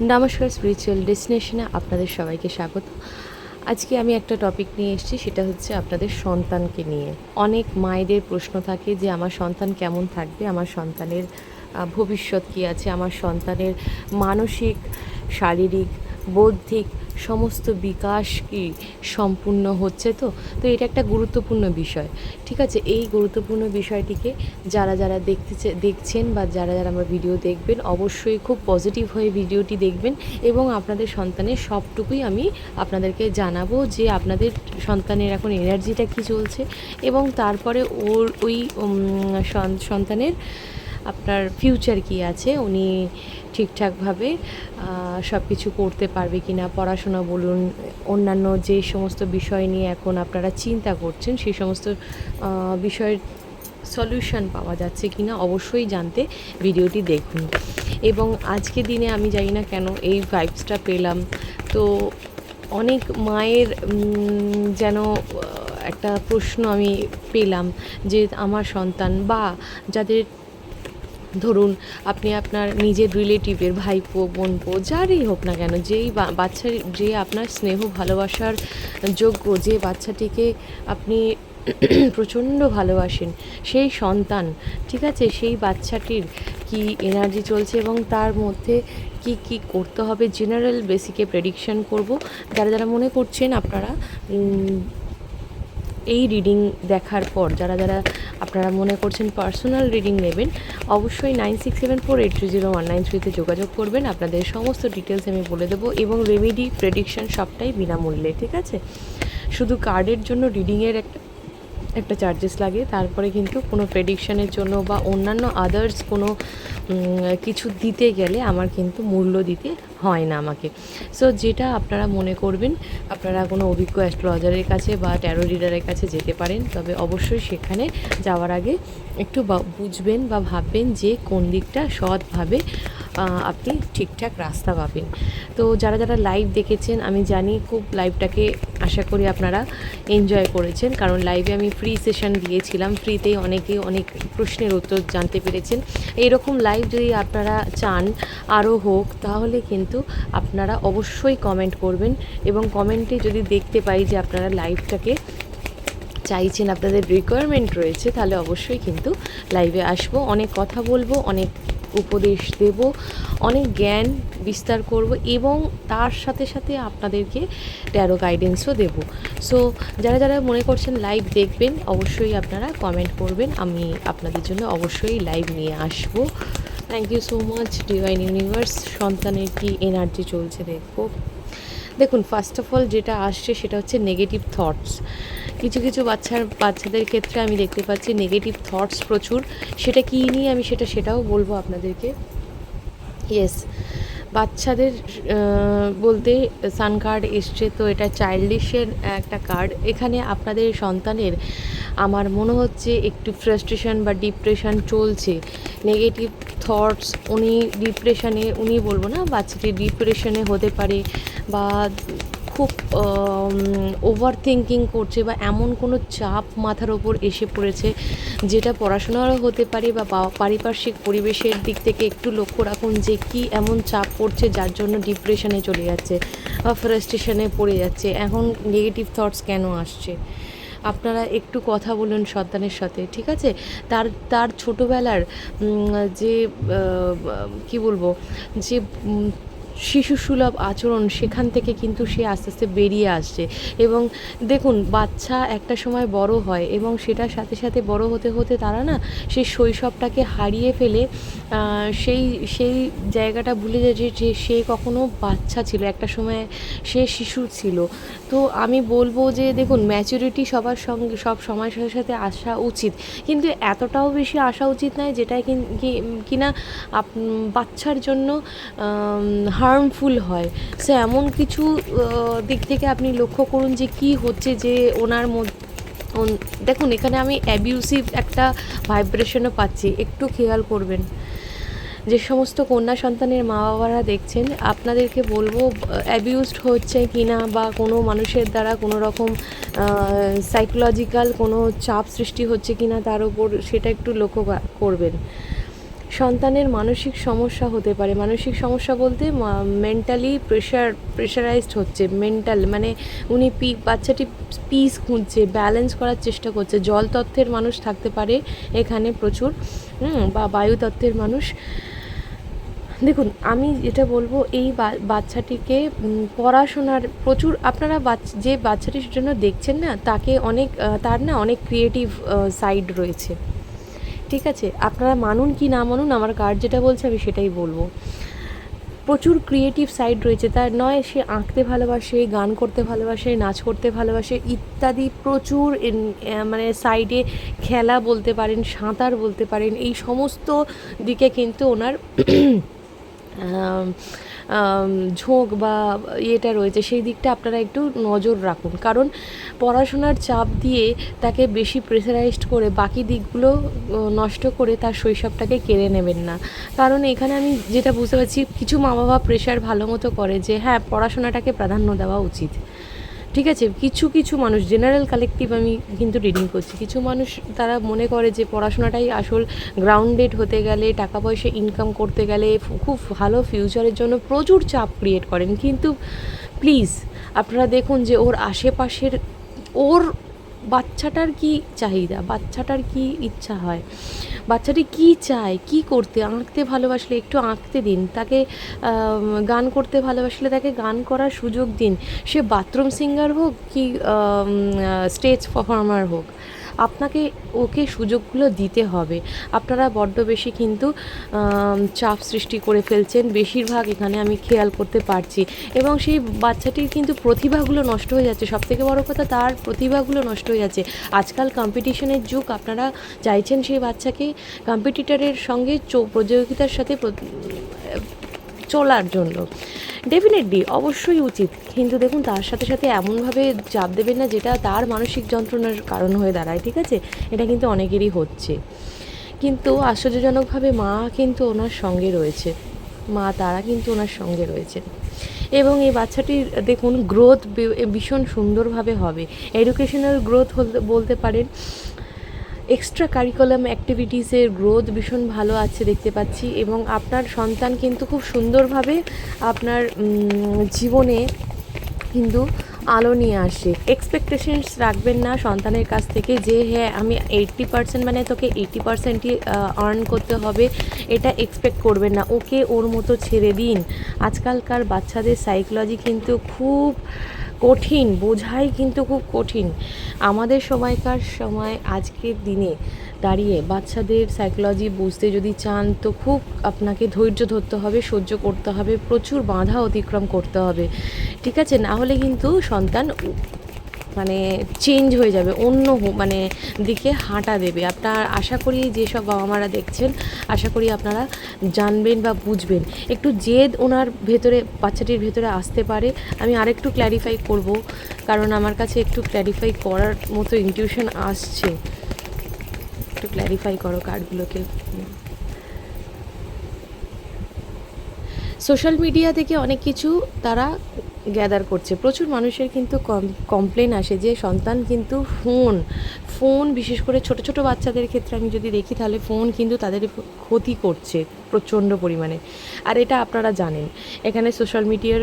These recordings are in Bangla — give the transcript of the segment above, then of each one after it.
নমস্কার স্পিরিচুয়াল ডেস্টিনেশনে আপনাদের সবাইকে স্বাগত। আজকে আমি একটা টপিক নিয়ে এসেছি, সেটা হচ্ছে আপনাদের সন্তানকে নিয়ে। অনেক মায়েদের প্রশ্ন থাকে যে, আমার সন্তান কেমন থাকবে? আমার সন্তানের ভবিষ্যৎ কী আছে? আমার সন্তানের মানসিক, শারীরিক বৌদ্ধিক সমস্ত বিকাশ কি সম্পূর্ণ হচ্ছে তো? তো এটা একটা গুরুত্বপূর্ণ বিষয়, ঠিক আছে? এই গুরুত্বপূর্ণ বিষয়টিকে যারা যারা দেখতে দেখছেন বা যারা যারা আমার ভিডিও দেখবেন, অবশ্যই খুব পজিটিভ হয়ে ভিডিওটি দেখবেন এবং আপনাদের সন্তানের সবটুকুই আমি আপনাদেরকে জানাব যে আপনাদের সন্তানের এখন এনার্জিটা কী চলছে এবং তারপরে ওর ওই সন- সন্তানের আপনার ফিউচার কি আছে, উনি ঠিকঠাকভাবে সব কিছু করতে পারবে কি না পড়াশোনা বলুন, অন্যান্য যে সমস্ত বিষয় নিয়ে এখন আপনারা চিন্তা করছেন, সেই সমস্ত বিষয়ের সলিউশন পাওয়া যাচ্ছে কি না অবশ্যই জানতে ভিডিওটি দেখুন। এবং আজকে দিনে আমি জানি না কেন এই ভাইবসটা পেলাম। তো অনেক মায়ের যেন একটা প্রশ্ন আমি পেলাম যে আমার সন্তান বা যাদের ধরুন, আপনি আপনার নিজের রিলেটিভের ভাইপো, বোনপো, যারই হোক না কেন, যেই বাচ্চার যে আপনার স্নেহ, ভালোবাসার যোগ্য, যে বাচ্চাটিকে আপনি প্রচণ্ড ভালোবাসেন, সেই সন্তান, ঠিক আছে? সেই বাচ্চাটির কি এনার্জি চলছে এবং তার মধ্যে কি কি করতে হবে? জেনারেল বেসিকে প্রেডিকশান করব। যারা যারা মনে করছেন আপনারা এই রিডিং দেখার পর, যারা যারা আপনারা মনে করছেন পার্সোনাল রিডিং নেবেন, অবশ্যই nine six seven four eight three zero one nine থ্রিতে যোগাযোগ করবেন। আপনাদের সমস্ত ডিটেলস আমি বলে দেবো এবং রেমেডি প্রেডিকশান সবটাই বিনামূল্যে, ঠিক আছে? শুধু কার্ডের জন্য রিডিংয়ের একটা একটা চার্জেস লাগে। তারপরে কিন্তু কোনো প্রেডিকশনের জন্য বা অন্যান্য আদার্স কোনো কিছু দিতে গেলে আমার কিন্তু মূল্য দিতে হয় না আমাকে। সো যেটা আপনারা মনে করবেন, আপনারা কোনো অভিজ্ঞ অ্যাস্ট্রোলজারের কাছে বা ট্যারো রিডারের কাছে যেতে পারেন। তবে অবশ্যই সেখানে যাওয়ার আগে একটু বুঝবেন বা ভাববেন যে কোন দিকটা সৎভাবে আপনি ঠিকঠাক রাস্তা পাবেন। তো যারা যারা লাইভ দেখেছেন, আমি জানি খুব লাইভটাকে আশা করি আপনারা এনজয় করেছেন, কারণ লাইভে আমি ফ্রি সেশন দিয়েছিলাম। ফ্রিতেই অনেকে অনেক প্রশ্নের উত্তর জানতে পেরেছেন। এইরকম লাইভ যদি আপনারা চান আরও হোক, তাহলে কিন্তু আপনারা অবশ্যই কমেন্ট করবেন এবং কমেন্টে যদি দেখতে পাই যে আপনারা লাইভটাকে চাইছেন, আপনাদের রিকোয়ারমেন্ট রয়েছে, তাহলে অবশ্যই কিন্তু লাইভে আসব। অনেক কথা বলব, অনেক উপদেশ দেব, অনেক জ্ঞান বিস্তার করব এবং তার সাথে সাথে আপনাদেরকে ট্যারো গাইডেন্সও দেব। সো যারা যারা মনে করছেন লাইভ দেখবেন, অবশ্যই আপনারা কমেন্ট করবেন। আমি আপনাদের জন্য অবশ্যই লাইভ নিয়ে আসব। Thank you so much divine universe সন্তানের কি এনার্জি চলছে দেখব। দেখুন ফার্স্ট অফ অল যেটা আসছে সেটা হচ্ছে নেগেটিভ থটস কিছু কিছু বাচ্চার, বাচ্চাদের ক্ষেত্রে আমি দেখতে পাচ্ছি নেগেটিভ থটস প্রচুর। সেটা কী নিয়ে আমি সেটা, সেটাও বলব আপনাদেরকে। ইয়েস বাচ্চাদের বলতে সান কার্ড এসছে তো এটা চাইল্ডিশের একটা কার্ড এখানে আপনাদের সন্তানের, আমার মনে হচ্ছে একটু ফ্রাস্ট্রেশন বা ডিপ্রেশন চলছে। নেগেটিভ থটস উনি ডিপ্রেশনে উনি বলব না, বাচ্চাটি ডিপ্রেশনে হতে পারে বা খুব ওভার থিঙ্কিং করছে বা এমন কোনো চাপ মাথার ওপর এসে পড়েছে যেটা পড়াশোনারও হতে পারে বা পারিপার্শ্বিক পরিবেশের দিক থেকে একটু লক্ষ্য রাখুন যে কি এমন চাপ পড়ছে যার জন্য ডিপ্রেশনে চলে যাচ্ছে বা ফ্রাস্ট্রেশনে পড়ে যাচ্ছে। এখন নেগেটিভ থটস কেন আসছে? আপনারা একটু কথা বলুন সন্তানের সাথে, ঠিক আছে? তার তার ছোটোবেলার যে কি বলব, যে শিশু সুলভ আচরণ সেখান থেকে কিন্তু সে আস্তে আস্তে বেরিয়ে আসছে। এবং দেখুন, বাচ্চা একটা সময় বড় হয় এবং সেটার সাথে সাথে বড় হতে হতে তারা না সেই শৈশবটাকে হারিয়ে ফেলে সেই সেই জায়গাটা ভুলে যায় যে সে কখনো বাচ্চা ছিল, একটা সময় সে শিশু ছিল। তো আমি বলব যে, দেখুন ম্যাচুরিটি সবার সঙ্গে, সব সময়ের সাথে সাথে আসা উচিত। কিন্তু এতটাও বেশি আসা উচিত নয় যেটা কিন- বাচ্চার জন্য হার্মফুল হয়। সে এমন কিছু দিক থেকে আপনি লক্ষ্য করুন যে কি হচ্ছে যে ওনার মধ্যে দেখুন, এখানে আমি অ্যাবিউসিভ একটা ভাইব্রেশনও পাচ্ছি। একটু খেয়াল করবেন। যে সমস্ত কন্যা সন্তানের মা বাবারা দেখছেন, আপনাদেরকে বলব অ্যাবিউজড হচ্ছে কি না বা কোনো মানুষের দ্বারা কোনো রকম সাইকোলজিক্যাল কোনো চাপ সৃষ্টি হচ্ছে কি না তার উপর সেটা একটু লক্ষ্য করবেন। সন্তানের মানসিক সমস্যা হতে পারে। মানসিক সমস্যা বলতে মেন্টালি প্রেশার প্রেশারাইজড হচ্ছে মেন্টাল মানে উনি পি, বাচ্চাটি পিস খুঁজছে ব্যালেন্স করার চেষ্টা করছে। জল তত্ত্বের মানুষ থাকতে পারে এখানে প্রচুর বা বায়ু তত্ত্বের মানুষ। দেখুন, আমি যেটা বলব, এই বাচ্চাটিকে পড়াশোনার প্রচুর, আপনারা যে বাচ্চাটির জন্য দেখছেন না, তাকে অনেক তার না অনেক ক্রিয়েটিভ সাইড রয়েছে। ঠিক আছে? আপনারা মানুন কি না মানুন, আমার কার্ড যেটা বলছে আমি সেটাই বলব। প্রচুর ক্রিয়েটিভ সাইড রয়েছে, তার নয় সে আঁকতে ভালোবাসে, গান করতে ভালোবাসে, নাচ করতে ভালোবাসে, ইত্যাদি প্রচুর মানে সাইডে খেলা বলতে পারেন, সাঁতার বলতে পারেন, এই সমস্ত দিকে কিন্তু ওনার ঝোঁক বা ইয়েটা রয়েছে, সেই দিকটা আপনারা একটু নজর রাখুন। কারণ পড়াশোনার চাপ দিয়ে তাকে বেশি প্রেসারাইজড করে বাকি দিকগুলো নষ্ট করে তার শৈশবটাকে কেড়ে নেবেন না। কারণ এখানে আমি যেটা বুঝতে পারছি, কিছু মা বাবা প্রেশার ভালো মতো করে যে হ্যাঁ পড়াশোনাটাকে প্রাধান্য দেওয়া উচিত। ঠিক আছে, কিছু কিছু মানুষ জেনারেল কালেকটিভ আমি কিন্তু রিডিং করছি। কিছু মানুষ তারা মনে করে যে পড়াশোনাটাই আসল গ্রাউন্ডেড হতে গেলে, টাকা পয়সা ইনকাম করতে গেলে খুব ভালো ফিউচারের জন্য প্রচুর চাপ ক্রিয়েট করেন। কিন্তু প্লিজ আপনারা দেখুন যে ওর আশেপাশের, ওর বাচ্চাটার কি চাহিদা? বাচ্চাটার কি ইচ্ছা হয়? বাচ্চাটি কি চায়? কি করতে? আঁকতে ভালোবাসলে একটু আঁকতে দিন। তাকে গান করতে ভালোবাসলে তাকে গান করার সুযোগ দিন। সে বাথরুম সিঙ্গার হোক কি স্টেজ পারফর্মার হোক। আপনাকে, ওকে সুযোগগুলো দিতে হবে। আপনারা বড্ড বেশি কিন্তু চাপ সৃষ্টি করে ফেলছেন। বেশিরভাগ এখানে আমি খেয়াল করতে পারছি। এবং সেই বাচ্চাটির কিন্তু প্রতিভাগুলো নষ্ট হয়ে যাচ্ছে। সবথেকে বড় কথা, তার প্রতিভাগুলো নষ্ট হয়ে যাচ্ছে। আজকাল কম্পিটিশনের যুগ, আপনারা চাইছেন সেই বাচ্চাকে কম্পিটিটারের সঙ্গে প্রতিযোগিতার সাথে চলার জন্য। ডেফিনেটলি অবশ্যই উচিত। কিন্তু দেখুন, তার সাথে সাথে এমনভাবে চাপ দেবেন না, যেটা তার মানসিক যন্ত্রণার কারণ হয়ে দাঁড়ায়, ঠিক আছে? এটা কিন্তু অনেকেরই হচ্ছে। কিন্তু আশ্চর্যজনকভাবে মা কিন্তু ওনার সঙ্গে রয়েছে। মা, তারা কিন্তু ওনার সঙ্গে রয়েছে। এবং এই বাচ্চাটির, দেখুন গ্রোথ ভীষণ সুন্দরভাবে হবে। এডুকেশনাল গ্রোথ বলতে পারেন এক্সট্রা কারিকুলাম অ্যাক্টিভিটিসের গ্রোথ ভীষণ ভালো আছে দেখতে পাচ্ছি এবং আপনার সন্তান কিন্তু খুব সুন্দরভাবে আপনার জীবনে কিন্তু আলো নিয়ে আসে। এক্সপেকটেশনস রাখবেন না সন্তানের কাছ থেকে যে হ্যাঁ আমি এইট্টি পার্সেন্ট মানে তোকে এইট্টি পার্সেন্টই আর্ন করতে হবে। এটা এক্সপেক্ট করবেন না। ওকে ওর মতো ছেড়ে দিন। আজকালকার বাচ্চাদের সাইকোলজি কিন্তু খুব কঠিন, বোঝাই কিন্তু খুব কঠিন। আমাদের সময়কার সময়, আজকের দিনে দাঁড়িয়ে বাচ্চাদের সাইকোলজি বুঝতে যদি চান, তো খুব আপনাকে ধৈর্য ধরতে হবে, সহ্য করতে হবে, প্রচুর বাধা অতিক্রম করতে হবে। ঠিক আছে? না হলে কিন্তু সন্তান মানে চেঞ্জ হয়ে যাবে, অন্য মানে দিকে হাঁটা দেবে। আপনার আশা করি যেসব বাবা মারা দেখছেন, আশা করি আপনারা জানবেন বা বুঝবেন। একটু জেদ ওনার ভেতরে, বাচ্চাটির ভেতরে আসতে পারে। আমি আরেকটু ক্ল্যারিফাই করব, কারণ আমার কাছে একটু ক্ল্যারিফাই করার মতো ইনটিউশন আসছে। একটু ক্ল্যারিফাই করো কার্ডগুলোকে সোশ্যাল মিডিয়া থেকে অনেক কিছু তারা গ্যাদার করছে। প্রচুর মানুষের কিন্তু কমপ্লেন আসে যে সন্তান কিন্তু ফোন ফোন বিশেষ করে ছোট ছোট বাচ্চাদের ক্ষেত্রে আমি যদি দেখি তাহলে ফোন কিন্তু তাদের ক্ষতি করছে প্রচণ্ড পরিমাণে। আর এটা আপনারা জানেন। এখানে সোশ্যাল মিডিয়ার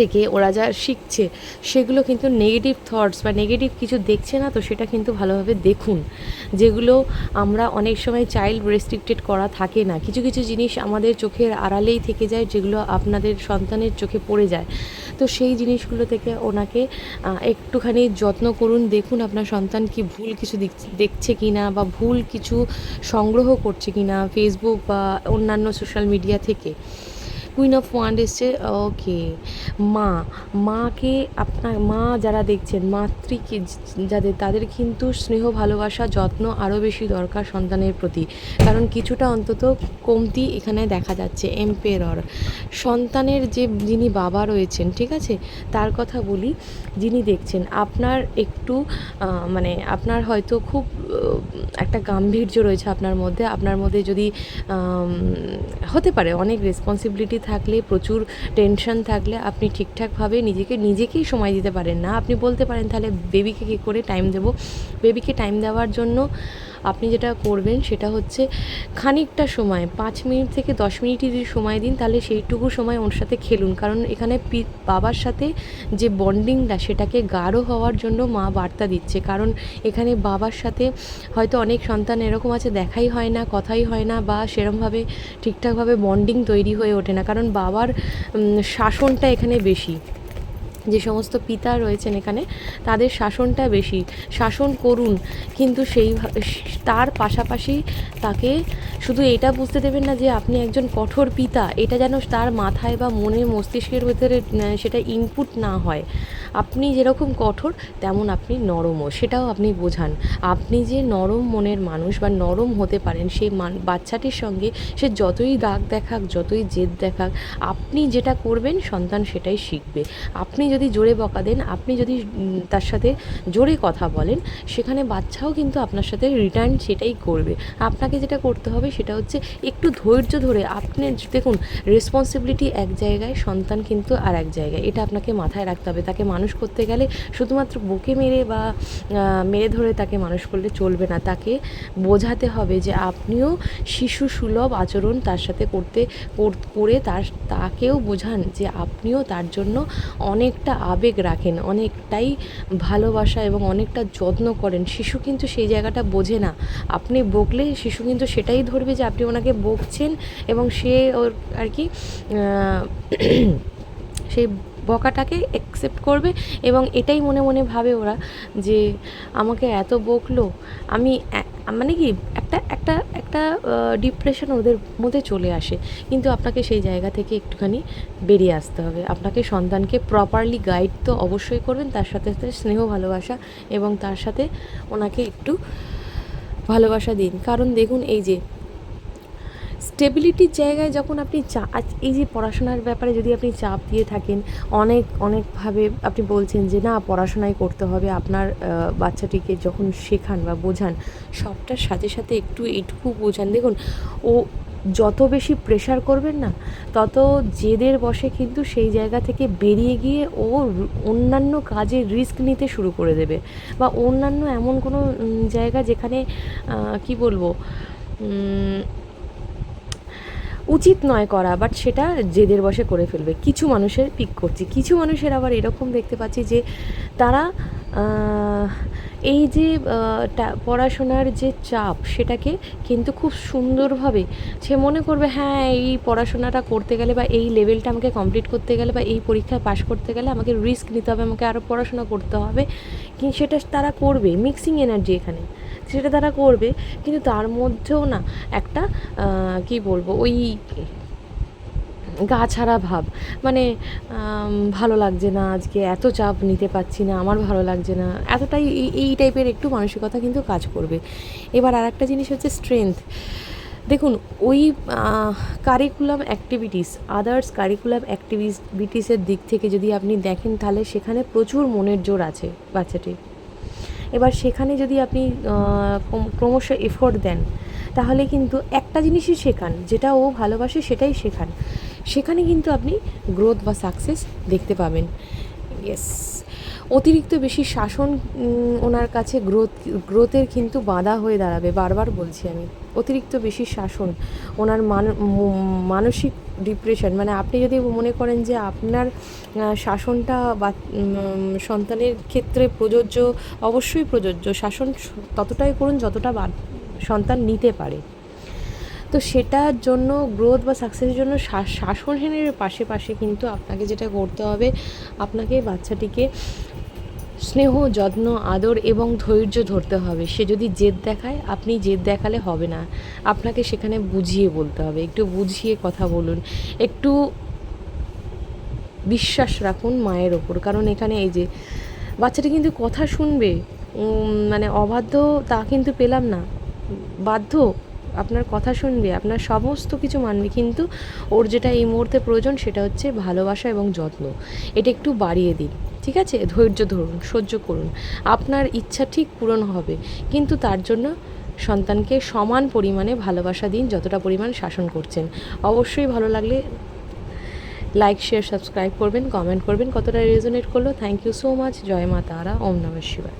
থেকে ওরা যা শিখছে, সেগুলো কিন্তু নেগেটিভ থটস বা নেগেটিভ কিছু দেখছে না তো সেটা কিন্তু ভালোভাবে দেখুন। যেগুলো আমরা অনেক সময় চাইল্ড রেস্ট্রিক্টেড করা থাকে না। কিছু কিছু জিনিস আমাদের চোখের আড়ালেই থেকে যায়, যেগুলো আপনাদের সন্তানের চোখে পড়ে যায়। তো সেই জিনিসগুলো থেকে ওনাকে একটুখানি যত্ন করুন, দেখুন আপনার সন্তান কি ভুল কিছু দেখছে কি না বা ভুল কিছু সংগ্রহ করছে কি না ফেসবুক বা অন্যান্য সোশ্যাল মিডিয়া থেকে। কুইন অফ ওয়ান্ড এসছে ওকে মা, মাকে আপনার, মা যারা দেখছেন, মাতৃকে, যাদের, তাদের কিন্তু স্নেহ, ভালোবাসা, যত্ন আরও বেশি দরকার সন্তানের প্রতি। কারণ কিছুটা অন্তত কমতি এখানে দেখা যাচ্ছে এম্পেরর সন্তানের যে যিনি বাবা রয়েছেন, ঠিক আছে? তার কথা বলি, যিনি দেখছেন, আপনার একটু মানে আপনার হয়তো খুব একটা গাম্ভীর্য রয়েছে আপনার মধ্যে। আপনার মধ্যে যদি হতে পারে অনেক রেসপন্সিবিলিটি থাকলে, প্রচুর টেনশন থাকলে আপনি ঠিকঠাকভাবে নিজেকে, নিজেকেই সময় দিতে পারেন না। আপনি বলতে পারেন, তাহলে বেবিকে কী করে টাইম দেবো? বেবিকে টাইম দেওয়ার জন্য আপনি যেটা করবেন সেটা হচ্ছে খানিকটা সময়, পাঁচ মিনিট থেকে দশ মিনিট যদি সময় দিন, তাহলে সেইটুকু সময় ওর সাথে খেলুন। কারণ এখানে বাবার সাথে যে বন্ডিংটা, সেটাকে গাঢ় হওয়ার জন্য মা বার্তা দিচ্ছে। কারণ এখানে বাবার সাথে হয়তো অনেক সন্তান এরকম আছে, দেখাই হয় না, কথাই হয় না, বা সেরমভাবে ঠিকঠাকভাবে বন্ডিং তৈরি হয়ে ওঠে না। কারণ বাবার শাসনটা এখানে বেশি। যে সমস্ত পিতা রয়েছেন এখানে, তাদের শাসনটা বেশি। শাসন করুন, কিন্তু সেই তার পাশাপাশি তাকে শুধু এটা বুঝতে দেবেন না যে আপনি একজন কঠোর পিতা, এটা যেন তার মাথায় বা মনে মস্তিষ্কের ভেতরে সেটা ইনপুট না হয়। আপনি যেরকম কঠোর, তেমন আপনি নরমও, সেটাও আপনি বোঝান। আপনি যে নরম মনের মানুষ বা নরম হতে পারেন সেই বাচ্চাটির সঙ্গে সে যতই রাগ দেখাক, যতই জেদ দেখাক, আপনি যেটা করবেন, সন্তান সেটাই শিখবে। আপনি যদি জোরে বকা দেন, আপনি যদি তার সাথে জোরে কথা বলেন, সেখানে বাচ্চাও কিন্তু আপনার সাথে রিটার্ন সেটাই করবে। আপনাকে যেটা করতে হবে সেটা হচ্ছে একটু ধৈর্য ধরে আপনি দেখুন রেসপন্সিবিলিটি এক জায়গায়, সন্তান কিন্তু আর এক জায়গায়। এটা আপনাকে মাথায় রাখতে হবে। তাকে মানুষ করতে গেলে শুধুমাত্র বকে মেরে বা মেরে ধরে তাকে মানুষ করলে চলবে না। তাকে বোঝাতে হবে যে আপনিও শিশু সুলভ আচরণ তার সাথে করতে, করে তার, তাকেও বোঝান যে আপনিও তার জন্য অনেকটা আবেগ রাখেন, অনেকটাই ভালোবাসা এবং অনেকটা যত্ন করেন। শিশু কিন্তু সেই জায়গাটা বোঝে না। আপনি বকলে শিশু কিন্তু সেটাই ধরবে যে আপনি ওনাকে বকছেন এবং সে ওর আর কি সেই বকাটাকে অ্যাকসেপ্ট করবে এবং এটাই মনে মনে ভাবে ওরা যে, আমাকে এত বকলো, আমি মানে কি একটা একটা একটা ডিপ্রেশন ওদের মধ্যে চলে আসে। কিন্তু আপনাকে সেই জায়গা থেকে একটুখানি বেরিয়ে আসতে হবে। আপনাকে সন্তানকে প্রপারলি গাইড তো অবশ্যই করবেন, তার সাথে সাথে স্নেহ, ভালোবাসা এবং তার সাথে ওনাকে একটু ভালোবাসা দিন। কারণ দেখুন, এই যে স্টেবিলিটির জায়গায় যখন আপনি চা এই যে পড়াশোনার ব্যাপারে যদি আপনি চাপ দিয়ে থাকেন, অনেক, অনেকভাবে আপনি বলছেন যে, না, পড়াশোনাই করতে হবে। আপনার বাচ্চাটিকে যখন শেখান বা বোঝান, সবটার সাথে সাথে একটু এইটুকু বোঝান। দেখুন, ও যত বেশি প্রেশার করবেন না, তত জেদের বসে কিন্তু সেই জায়গা থেকে বেরিয়ে গিয়ে ও অন্যান্য কাজে রিস্ক নিতে শুরু করে দেবে। বা অন্যান্য এমন কোনো জায়গা যেখানে কি বলব উচিত নয় করা বাট সেটা জেদের বসে করে ফেলবে। কিছু মানুষের পিক করছি। কিছু মানুষের আবার এরকম দেখতে পাচ্ছি যে তারা এই যে পড়াশোনার যে চাপ, সেটাকে কিন্তু খুব সুন্দরভাবে সে মনে করবে হ্যাঁ এই পড়াশোনাটা করতে গেলে বা এই লেভেলটা আমাকে কমপ্লিট করতে গেলে বা এই পরীক্ষায় পাশ করতে গেলে আমাকে রিস্ক নিতে হবে, আমাকে আরও পড়াশোনা করতে হবে। কি, সেটা তারা করবে। মিক্সিং এনার্জি এখানে। সেটা তারা করবে, কিন্তু তার মধ্যেও না একটা কি বলব, ওই গা ছাড়া ভাব। মানে ভালো লাগছে না, আজকে এত চাপ নিতে পারছি না, আমার ভালো লাগছে না। এতটাই এই- এই টাইপের একটু মানসিকতা কিন্তু কাজ করবে। এবার আর একটা জিনিস হচ্ছে স্ট্রেংথ দেখুন, ওই কারিকুলাম অ্যাক্টিভিটিস আদার্স কারিকুলাম অ্যাক্টিভিটিসের দিক থেকে যদি আপনি দেখেন, তাহলে সেখানে প্রচুর মনের জোর আছে বাচ্চাটির। এবার সেখানে যদি আপনি ক্রমশ এফোর্ট দেন, তাহলে কিন্তু একটা জিনিসই শেখান, যেটা ও ভালোবাসে সেটাই শেখান। সেখানে কিন্তু আপনি গ্রোথ বা সাকসেস দেখতে পাবেন। ইয়েস অতিরিক্ত বেশি শাসন ওনার কাছে গ্রোথ গ্রোথের কিন্তু বাধা হয়ে দাঁড়াবে, বারবার বলছি আমি। অতিরিক্ত বেশি শাসন, ওনার মান মানসিক ডিপ্রেশন মানে আপনি যদি মনে করেন যে আপনার শাসনটা বা সন্তানের ক্ষেত্রে প্রযোজ্য, অবশ্যই প্রযোজ্য, শাসন ততটাই করুন যতটা সন্তান নিতে পারে। তো সেটার জন্য গ্রোথ বা সাকসেসের জন্য শা- শাসনের পাশে পাশে কিন্তু আপনাকে যেটা করতে হবে, আপনাকে বাচ্চাটিকে স্নেহ, যত্ন, আদর এবং ধৈর্য ধরতে হবে। সে যদি জেদ দেখায়, আপনি জেদ দেখালে হবে না। আপনাকে সেখানে বুঝিয়ে বলতে হবে। একটু বুঝিয়ে কথা বলুন। একটু বিশ্বাস রাখুন মায়ের ওপর। কারণ এখানে এই যে বাচ্চাটি কিন্তু কথা শুনবে। মানে অবাধ্য তা কিন্তু পেলাম না। বাধ্য আপনার কথা শুনবে। আপনার সমস্ত কিছু মানবে। কিন্তু ওর যেটা এই মুহূর্তে প্রয়োজন সেটা হচ্ছে ভালোবাসা এবং যত্ন। এটা একটু বাড়িয়ে দিন। ঠিক আছে? ধৈর্য ধরুন, সহ্য করুন। আপনার ইচ্ছা ঠিক পূরণ হবে, কিন্তু তার জন্য সন্তানকে সমান পরিমাণে ভালোবাসা দিন, যতটা পরিমাণ শাসন করছেন। অবশ্যই ভালো লাগলে লাইক শেয়ার সাবস্ক্রাইব করবেন কমেন্ট করবেন, কতটা রেজোনেট করল। থ্যাংক ইউ সো মাচ জয় মা তারা, ওম নমঃ শিবায়।